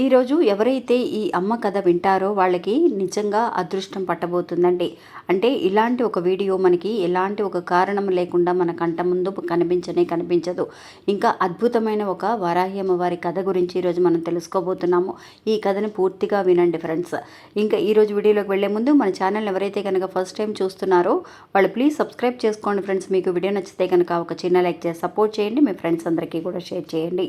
ఈరోజు ఎవరైతే ఈ అమ్మ కథ వింటారో వాళ్ళకి నిజంగా అదృష్టం పట్టబోతుందండి. అంటే ఇలాంటి ఒక వీడియో మనకి ఎలాంటి ఒక కారణం లేకుండా మన కంట ముందు కనిపించనే కనిపించదు. ఇంకా అద్భుతమైన ఒక వారాహి అమ్మవారి కథ గురించి ఈరోజు మనం తెలుసుకోబోతున్నాము. ఈ కథని పూర్తిగా వినండి ఫ్రెండ్స్. ఇంకా ఈరోజు వీడియోలోకి వెళ్ళే ముందు మన ఛానల్ ఎవరైతే కనుక ఫస్ట్ టైం చూస్తున్నారో వాళ్ళు ప్లీజ్ సబ్స్క్రైబ్ చేసుకోండి ఫ్రెండ్స్. మీకు వీడియో నచ్చితే కనుక ఒక చిన్న లైక్ చేసి సపోర్ట్ చేయండి. మీ ఫ్రెండ్స్ అందరికీ కూడా షేర్ చేయండి.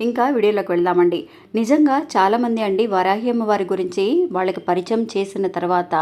ఇంకా వీడియోలోకి వెళ్దామండి. నిజంగా చాలామంది అండి వరాహి అమ్మవారి గురించి వాళ్ళకి పరిచయం చేసిన తర్వాత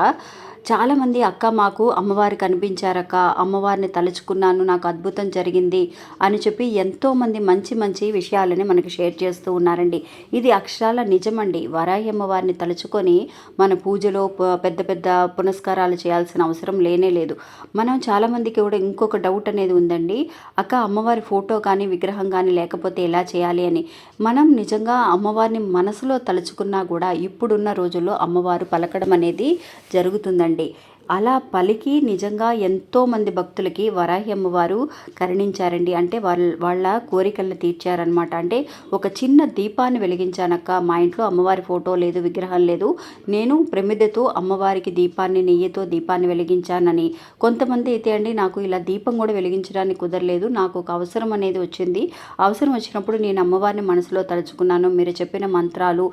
చాలామంది అక్క మాకు అమ్మవారు కనిపించారక్క అమ్మవారిని తలుచుకున్నాను నాకు అద్భుతం జరిగింది అని చెప్పి ఎంతోమంది మంచి మంచి విషయాలని మనకి షేర్ చేస్తూ ఉన్నారండి. ఇది అక్షరాల నిజమండి. వరాయి అమ్మవారిని తలుచుకొని మన పూజలో ప- పెద్ద పెద్ద పునస్కారాలు చేయాల్సిన అవసరం లేనే లేదు. మనం చాలామందికి కూడా ఇంకొక డౌట్ అనేది ఉందండి. అక్క అమ్మవారి ఫోటో కానీ విగ్రహం కానీ లేకపోతే ఎలా చేయాలి అని? మనం నిజంగా అమ్మవారిని మనసులో తలుచుకున్నా కూడా ఇప్పుడున్న రోజుల్లో అమ్మవారు పలకడం అనేది జరుగుతుందండి. el. అలా పలికి నిజంగా ఎంతోమంది భక్తులకి వరాహి అమ్మవారు కరుణించారండి. అంటే వాళ్ళ వాళ్ళ కోరికలను తీర్చారనమాట అంటే ఒక చిన్న దీపాన్ని వెలిగించానక్క మా ఇంట్లో అమ్మవారి ఫోటో లేదు విగ్రహం లేదు. నేను ప్రమిదతో అమ్మవారికి దీపాన్ని నెయ్యితో దీపాన్ని వెలిగించానని. కొంతమంది అయితే అండి నాకు ఇలా దీపం కూడా వెలిగించడానికి కుదరలేదు. నాకు ఒక అవసరం అనేది వచ్చింది. అవసరం వచ్చినప్పుడు నేను అమ్మవారిని మనసులో తలుచుకున్నాను. మీరు చెప్పిన మంత్రాలు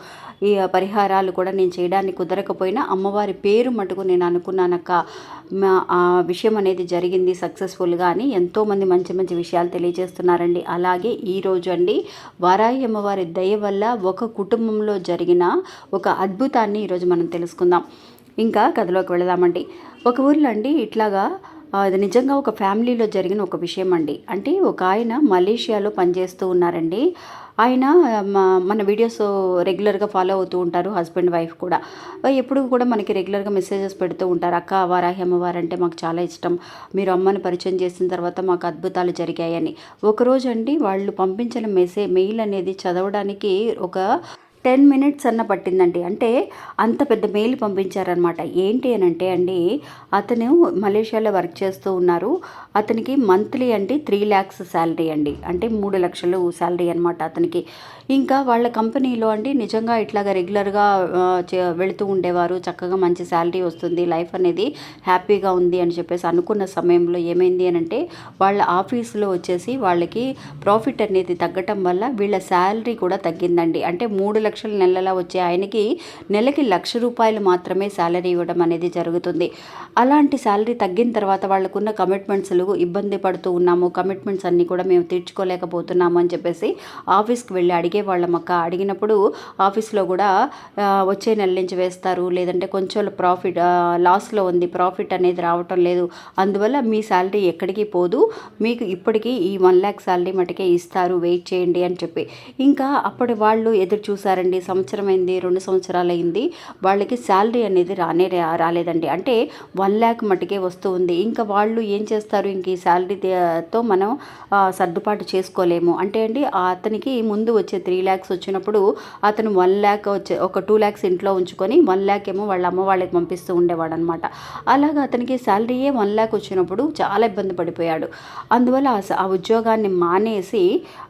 ఈ పరిహారాలు కూడా నేను చేయడానికి కుదరకపోయినా అమ్మవారి పేరు మటుకు నేను అనుకున్నానక్క. మా- ఆ విషయం అనేది జరిగింది సక్సెస్ఫుల్గా అని ఎంతోమంది మంచి మంచి విషయాలు తెలియజేస్తున్నారండి. అలాగే ఈరోజు అండి వారాయి అమ్మవారి దయ వల్ల ఒక కుటుంబంలో జరిగిన ఒక అద్భుతాన్ని ఈరోజు మనం తెలుసుకుందాం. ఇంకా కథలోకి వెళదామండి. ఒక ఊర్లో అండి ఇట్లాగా అది నిజంగా ఒక ఫ్యామిలీలో జరిగిన ఒక విషయం అండి. అంటే ఒక ఆయన మలేషియాలో పనిచేస్తూ ఉన్నారండి. ఆయన మన వీడియోస్ రెగ్యులర్గా ఫాలో అవుతూ ఉంటారు హస్బెండ్ వైఫ్ కూడా. ఎప్పుడు కూడా మనకి రెగ్యులర్గా మెసేజెస్ పెడుతూ ఉంటారు. అక్క వారాహి అమ్మవారు? అంటే మాకు చాలా ఇష్టం. మీరు అమ్మని పరిచయం చేసిన తర్వాత మాకు అద్భుతాలు జరిగాయని. ఒకరోజు అండి వాళ్ళు పంపించిన మెసేజ్ మెయిల్ అనేది చదవడానికి ఒక టెన్ మినిట్స్ అన్న పట్టిందండి. అంటే అంత పెద్ద మెయిల్ పంపించారనమాట ఏంటి అని అంటే అండి అతను మలేషియాలో వర్క్ చేస్తూ ఉన్నారు. అతనికి మంత్లీ అండి త్రీ ల్యాక్స్ శాలరీ అండి. అంటే మూడు లక్షలు శాలరీ అనమాట అతనికి. ఇంకా వాళ్ళ కంపెనీలో అండి నిజంగా ఇట్లాగా రెగ్యులర్గా చే- వెళుతూ ఉండేవారు. చక్కగా మంచి శాలరీ వస్తుంది. లైఫ్ అనేది హ్యాపీగా ఉంది అని చెప్పేసి అనుకున్న సమయంలో ఏమైంది అని అంటే వాళ్ళ ఆఫీసులో వచ్చేసి వాళ్ళకి ప్రాఫిట్ అనేది తగ్గటం వల్ల వీళ్ళ శాలరీ కూడా తగ్గిందండి. అంటే మూడు లక్షలు నెలలా వచ్చే ఆయనకి నెలకి లక్ష రూపాయలు మాత్రమే శాలరీ ఇవ్వడం అనేది జరుగుతుంది. అలాంటి శాలరీ తగ్గిన తర్వాత వాళ్ళకున్న కమిట్మెంట్స్లు ఇబ్బంది పడుతూ ఉన్నాము. కమిట్మెంట్స్ అన్నీ కూడా మేము తీర్చుకోలేకపోతున్నాము అని చెప్పేసి ఆఫీస్కి వెళ్ళి అడిగే వాళ్ళం అక్క. అడిగినప్పుడు ఆఫీస్లో కూడా వచ్చే నెల నుంచి వేస్తారు. లేదంటే కొంచెం ప్రాఫిట్ లాస్లో ఉంది. ప్రాఫిట్ అనేది రావటం లేదు. అందువల్ల మీ శాలరీ ఎక్కడికి పోదు. మీకు ఇప్పటికీ ఈ వన్ ల్యాక్ శాలరీ మటుకే ఇస్తారు. వెయిట్ చేయండి అని చెప్పి. ఇంకా అప్పటి వాళ్ళు ఎదురు చూసారండి సంవత్సరం అయింది రెండు సంవత్సరాలు అయింది వాళ్ళకి శాలరీ అనేది రానే రా- రాలేదండి. అంటే వన్ ల్యాక్ మటుకే వస్తూ ఉంది ఇంకా వాళ్ళు ఏం చేస్తారు? ఇంక ఈ శాలరీతో మనం సర్దుబాటు చేసుకోలేము. అంటే అండి అతనికి ముందు వచ్చే త్రీ ల్యాక్స్ వచ్చినప్పుడు అతను వన్ ల్యాక్ వచ్చే ఒక టూ ల్యాక్స్ ఇంట్లో ఉంచుకొని వన్ ల్యాక్ ఏమో వాళ్ళ అమ్మ వాళ్ళకి పంపిస్తూ ఉండేవాడు అనమాట అలాగా అతనికి శాలరీయే వన్ ల్యాక్ వచ్చినప్పుడు చాలా ఇబ్బంది పడిపోయాడు. అందువల్ల ఆ ఆ ఉద్యోగాన్ని మానేసి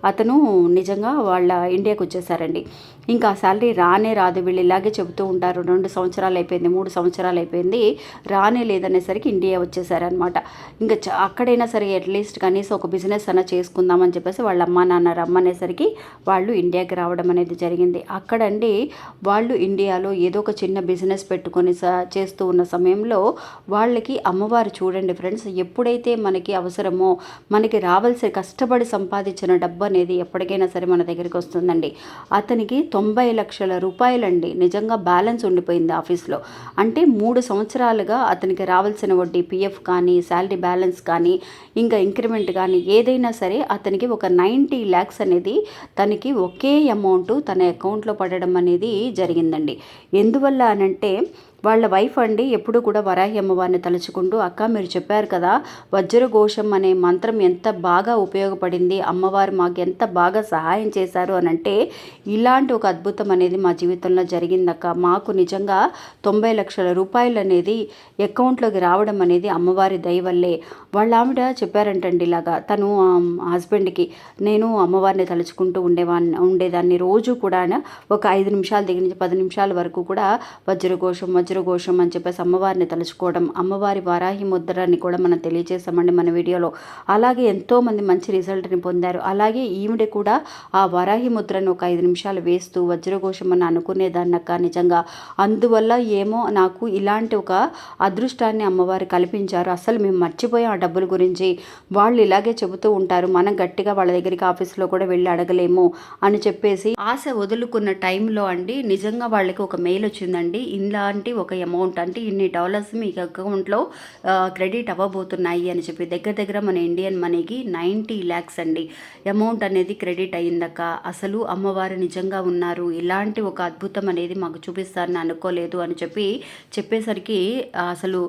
అతను నిజంగా వాళ్ళ ఇండియాకి వచ్చేసారండి. ఇంకా శాలరీ రానే రాదు. వీళ్ళు ఇలాగే చెబుతూ ఉంటారు. రెండు సంవత్సరాలు అయిపోయింది మూడు సంవత్సరాలు అయిపోయింది. రానే లేదనేసరికి ఇండియా వచ్చేసారనమాట ఇంకా చ- అక్కడైనా సరే అట్లీస్ట్ కనీసం ఒక బిజినెస్ అన్న చేసుకుందామని చెప్పేసి వాళ్ళ అమ్మ నాన్న రమ్మనేసరికి వాళ్ళు ఇండియాకి రావడం అనేది జరిగింది. అక్కడండి వాళ్ళు ఇండియాలో ఏదో ఒక చిన్న బిజినెస్ పెట్టుకొని స- చేస్తూ ఉన్న సమయంలో వాళ్ళకి అమ్మవారు చూడండి ఫ్రెండ్స్ ఎప్పుడైతే మనకి అవసరమో మనకి రావాల్సిన కష్టపడి సంపాదించిన డబ్బు అనేది ఎప్పటికైనా సరే మన దగ్గరికి వస్తుందండి. అతనికి తొంభై తొంభై లక్షల రూపాయలండి. నిజంగా బ్యాలెన్స్ ఉండిపోయింది ఆఫీస్లో. అంటే మూడు సంవత్సరాలుగా అతనికి రావాల్సిన వడ్డీ పిఎఫ్ కానీ శాలరీ బ్యాలెన్స్ కానీ ఇంకా ఇంక్రిమెంట్ కానీ ఏదైనా సరే అతనికి ఒక నైంటీ ల్యాక్స్ అనేది తనకి ఒకే అమౌంట్ తన అకౌంట్లో పడడం అనేది జరిగిందండి. ఎందువల్ల అనంటే వాళ్ళ వైఫ్ అండి ఎప్పుడు కూడా వరాహి అమ్మవారిని తలుచుకుంటూ అక్క మీరు చెప్పారు కదా వజ్రఘోషం అనే మంత్రం ఎంత బాగా ఉపయోగపడింది అమ్మవారు మాకు ఎంత బాగా సహాయం చేశారు అని అంటే ఇలాంటి ఒక అద్భుతం అనేది మా జీవితంలో జరిగిందక్క. మాకు నిజంగా తొంభై లక్షల రూపాయలు అనేది అకౌంట్లోకి రావడం అనేది అమ్మవారి దయవల్లే వాళ్ళ ఆవిడ చెప్పారంటండి ఇలాగా తను హస్బెండ్కి నేను అమ్మవారిని తలుచుకుంటూ ఉండేవాన్ని ఉండేదాన్ని. రోజు కూడా ఒక ఐదు నిమిషాల దగ్గర నుంచి పది నిమిషాల వరకు కూడా వజ్రఘోషం వజ్రఘోషం అని చెప్పేసి అమ్మవారిని తలుచుకోవడం అమ్మవారి వారాహి ముద్రని కూడా మనం తెలియజేసామండి మన వీడియోలో. అలాగే ఎంతోమంది మంచి రిజల్ట్ని పొందారు. అలాగే ఈవిడ కూడా ఆ వరాహి ముద్రను ఒక ఐదు నిమిషాలు వేస్తూ వజ్రఘోషం అని అనుకునేదాన్నక్క నిజంగా. అందువల్ల ఏమో నాకు ఇలాంటి ఒక అదృష్టాన్ని అమ్మవారు కల్పించారు. అసలు మేము మర్చిపోయాం ఆ డబ్బుల గురించి. వాళ్ళు ఇలాగే చెబుతూ ఉంటారు. మనం గట్టిగా వాళ్ళ దగ్గరికి ఆఫీస్లో కూడా వెళ్ళి అడగలేము అని చెప్పేసి ఆశ వదులుకున్న టైంలో అండి నిజంగా వాళ్ళకి ఒక మెయిల్ వచ్చిందండి ఇలాంటి ఒక అమౌంట్ అంటే ఇన్ని డాలర్స్ మీ అకౌంట్లో క్రెడిట్ అవ్వబోతున్నాయి అని చెప్పి. దగ్గర దగ్గర మన ఇండియన్ మనీకి నైంటీ ల్యాక్స్ అండి. అమౌంట్ అనేది క్రెడిట్ అయ్యిందక్క. అసలు అమ్మవారు నిజంగా ఉన్నారు. ఇలాంటి ఒక అద్భుతం అనేది మాకు చూపిస్తారని అనుకోలేదు అని చెప్పి చెప్పేసరికి అసలు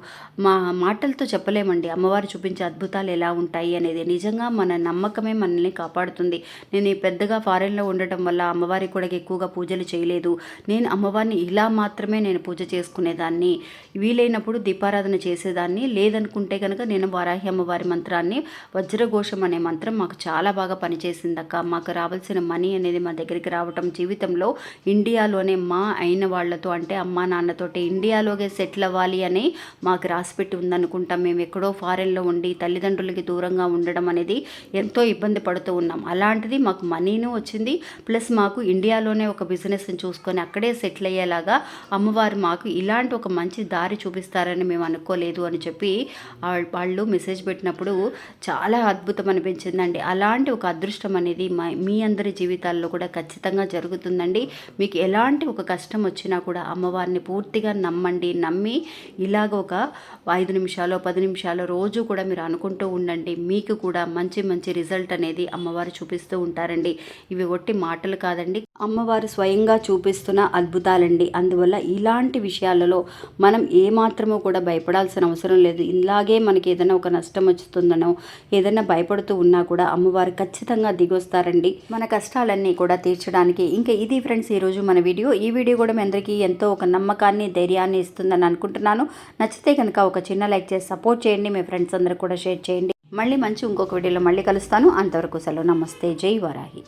మా మాటలతో చెప్పలేమండి. అమ్మవారు చూపించే అద్భుతాలు ఎలా ఉంటాయి అనేది. నిజంగా మన నమ్మకమే మనల్ని కాపాడుతుంది. నేను పెద్దగా ఫారెన్లో ఉండటం వల్ల అమ్మవారి కూడా ఎక్కువగా పూజలు చేయలేదు. నేను అమ్మవారిని ఇలా మాత్రమే నేను పూజ చేసుకునేదాన్ని. వీలైనప్పుడు దీపారాధన చేసేదాన్ని. లేదనుకుంటే కనుక నేను వారాహి అమ్మవారి మంత్రాన్ని వజ్రఘోషం అనే మంత్రం మాకు చాలా బాగా పనిచేసిందక్క. మాకు రావాల్సిన మనీ అనేది మా దగ్గరికి రావటం జీవితంలో ఇండియాలోనే మా అయిన వాళ్ళతో అంటే అమ్మా నాన్నతోటి ఇండియాలోనే సెటిల్ అవ్వాలి అని మాకు రాసిపెట్టి ఉందనుకుంటాం. మేము ఎక్కడో ఫారెన్లో ఉండి తల్లిదండ్రులకి దూరంగా ఉండడం అనేది ఎంతో ఇబ్బంది పడుతూ ఉన్నాం. అలాంటిది మాకు మనీను వచ్చింది. ప్లస్ మాకు ఇండియాలోనే ఒక బిజినెస్ని చూసుకొని అక్కడే సెటిల్ అయ్యేలాగా అమ్మవారు మాకు ఇలాంటి ఒక మంచి దారి చూపిస్తారని మేము అనుకోలేదు అని చెప్పి వాళ్ళు మెసేజ్ పెట్టినప్పుడు చాలా అద్భుతం అనిపించిందండి. అలాంటి ఒక అదృష్టం అనేది మా మీ అందరి జీవితాల్లో కూడా ఖచ్చితంగా జరుగుతుందండి. మీకు ఎలాంటి ఒక కష్టం వచ్చినా కూడా అమ్మవారిని పూర్తిగా నమ్మండి. నమ్మి ఇలాగ ఒక ఐదు నిమిషాలు పది నిమిషాలు రోజు కూడా మీరు అనుకుంటూ ఉండండి. మీకు కూడా మంచి మంచి రిజల్ట్ అనేది అమ్మవారు చూపిస్తూ ఉంటారండి. ఇవి ఒట్టి మాటలు కాదండి. అమ్మవారు స్వయంగా చూపిస్తున్న అద్భుతాలండి. అందువల్ల ఇలాంటి విషయాలు విషయాలలో మనం ఏమాత్రము కూడా భయపడాల్సిన అవసరం లేదు. ఇలాగే మనకి ఏదైనా ఒక నష్టం వచ్చుతుందనో ఏదైనా భయపడుతూ ఉన్నా కూడా అమ్మవారు ఖచ్చితంగా దిగొస్తారండి. మన కష్టాలన్నీ కూడా తీర్చడానికి. ఇంకా ఇది ఫ్రెండ్స్ ఈరోజు మన వీడియో. ఈ వీడియో కూడా మీ అందరికీ ఎంతో ఒక నమ్మకాన్ని ధైర్యాన్ని ఇస్తుందని అనుకుంటున్నాను. నచ్చితే కనుక ఒక చిన్న లైక్ చేసి సపోర్ట్ చేయండి. మీ ఫ్రెండ్స్ అందరూ కూడా షేర్ చేయండి. మళ్ళీ మంచి ఇంకొక వీడియోలో మళ్ళీ కలుస్తాను. అంతవరకు సెలవు. నమస్తే. జై వరాహి.